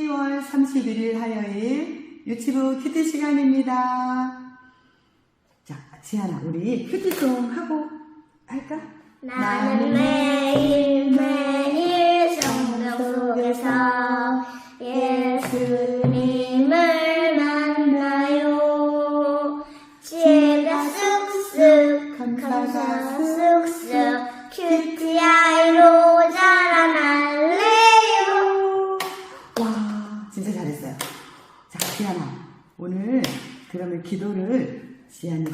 12월 31일 화요일 유튜브 큐티 시간입니다. 자, 지아나 우리 큐티송 하고 할까? 나는 매일매일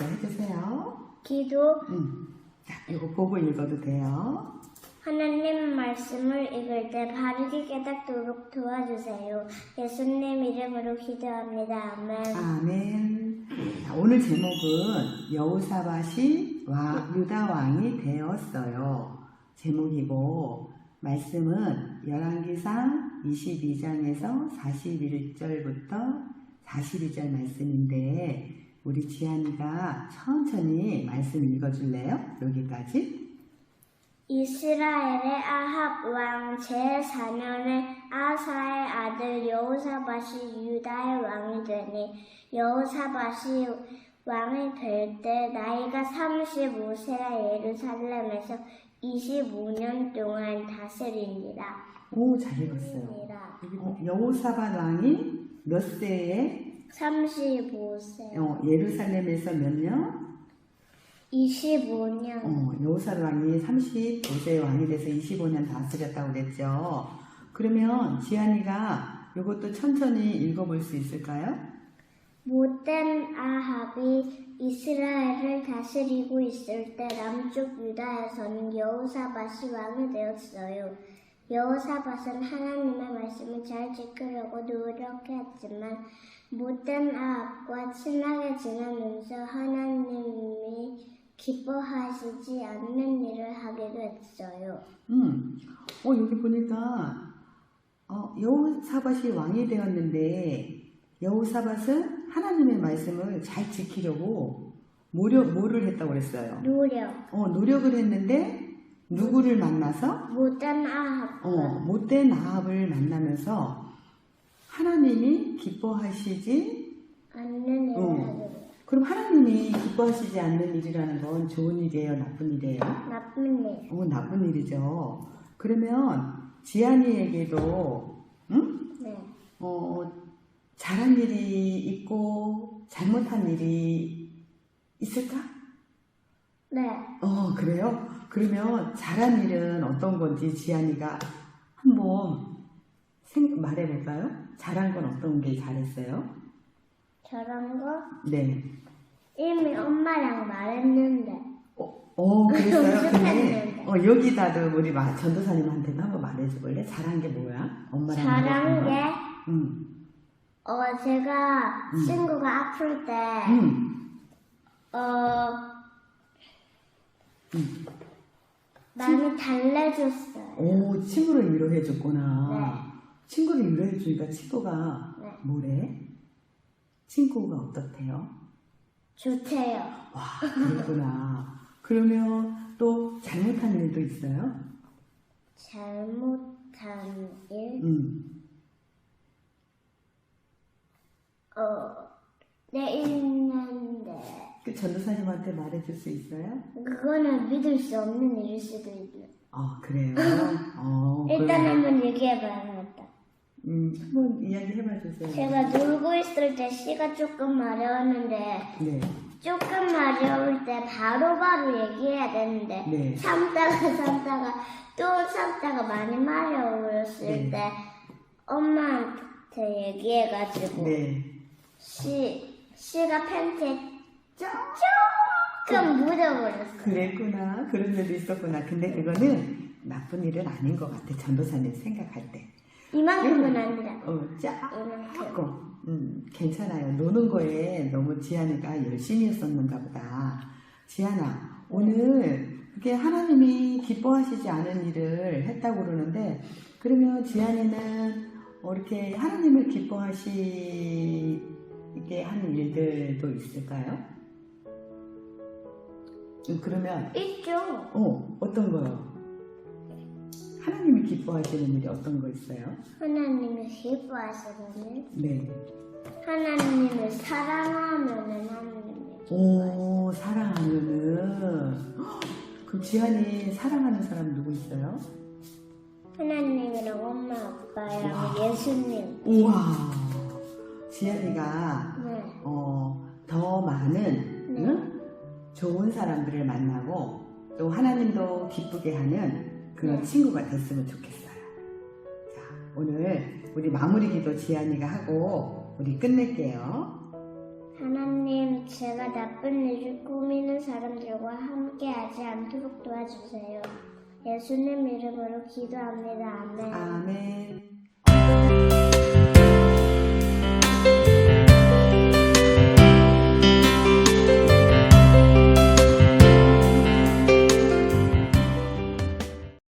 해주세요. 기도 음, 자, 이거 보고 읽어도 돼요. 하나님 말씀을 읽을 때 바르게 깨닫도록 도와주세요. 예수님 이름으로 기도합니다. 아멘. 아멘. 자, 오늘 제목은 여우사밭이 와 유다 왕이 되었어요. 제목이고 말씀은 열왕기상 22장에서 41절부터 42절 말씀인데 우리 지안이가 천천히 말씀 읽어줄래요? 여기까지. 이스라엘의 아합 왕 제4년에 아사의 아들 여호사밧이 유다의 왕이 되니 여호사밧이 왕이 될 때 나이가 35세라 예루살렘에서 25년 동안 다스립니다. 오, 잘 읽었어요. 어, 여호사밧 왕이 몇 세에 35세, 어, 예루살렘에서 몇 년? 25년, 어, 여호사밧 왕이 35세 왕이 돼서 25년 다스렸다고 그랬죠. 그러면 지안이가 이것도 천천히 읽어볼 수 있을까요? 못된 아합이 이스라엘을 다스리고 있을 때 남쪽 유다에서는 여호사밧이 왕이 되었어요. 여호사밧은 하나님의 말씀을 잘 지키려고 노력했지만 못된 아합과 친하게 지내면서 하나님이 기뻐하시지 않는 일을 하기도 했어요. 음, 어, 여기 보니까 어, 여호사밧이 왕이 되었는데 여호사밧은 하나님의 말씀을 잘 지키려고 뭐려, 뭐를 했다고 그랬어요? 노력. 어, 노력을 했는데 누구를 만나서 못된 아합과 어, 못된 아합을 만나면서 하나님이 기뻐하시지 않는 어. 그럼 하나님이 기뻐하시지 않는 일이라는 건 좋은 일이에요, 나쁜 일이에요? 나쁜 일. 어, 나쁜 일이죠. 그러면 지안이에게도 응? 네. 어, 잘한 일이 있고 잘못한 일이 있을까? 네. 어, 그래요? 그러면 잘한 일은 어떤 건지 지안이가 한번 생, 말해볼까요? 잘한 건 어떤 게 잘했어요? 저런 거 네. 이미 엄마랑 말했는데 어, 어 그랬어요? 근데. 어, 여기다도 우리 마- 전도사님한테도 한번 말해줘볼래? 잘한 게 뭐야? 엄마랑 잘한. 게 응. 어, 제가 음. 친구가 아플 때 응. 어, 응. 많이 달래줬어요. 오, 친구를 위로해줬구나. 네. 친구를 위로해주니까 친구가 네. 뭐래? 친구가 어떻대요? 좋대요. 와, 그렇구나. 그러면 또 잘못한 일도 있어요? 잘못한 일, 응. 어, 내 있는데 그 전도사님한테 말해줄 수 있어요? 그거는 믿을 수 없는 일일 수도 있는. 아, 그래요? 어, 일단. 한번 얘기해봐야겠다. 음, 한번 이야기 해봐 주세요. 제가 놀고 있을 때 씨가 조금 마려웠는데 네, 조금 마려울 때 바로바로 얘기해야 되는데 네. 참다가 참다가 또 참다가 많이 마려웠을 네. 때 엄마한테 얘기해가지고 네. 씨 씨가 팬티에 조금 묻어버렸어. 그랬구나. 그런 일도 있었구나. 근데 그거는 나쁜 일은 아닌 것 같아. 전도사님 생각할 때. 이만큼은 아니라 어. 하고, 음, 괜찮아요. 노는 거에 너무 지안이가 열심히 했었는가 보다. 지안아, 오늘 그게 하나님이 기뻐하시지 않은 일을 했다고 그러는데, 그러면 지안이는 어, 이렇게 하나님을 기뻐하시게 하는 일들도 있을까요? 음, 그러면, 있죠. 어, 어떤 거요? 하나님이 기뻐하시는 일이 어떤 거 있어요? 하나님이 기뻐하시는 일. 네. 하나님을 사랑하면은 하나님을 오, 사랑하면은. 헉, 그럼 지한이 사랑하는 사람 누구 있어요? 하나님이랑 엄마 아빠랑 와. 예수님 우와. 지한이가 네. 어, 더 많은 네. 응? 좋은 사람들을 만나고 또 하나님도 기쁘게 하는 그런 네. 친구가 됐으면 좋겠어요. 자, 오늘 우리 마무리 기도 지한이가 하고 우리 끝낼게요. 하나님, 제가 나쁜 일을 꾸미는 사람들과 함께 하지 않도록 도와주세요. 예수님 이름으로 기도합니다. 아멘. 아멘.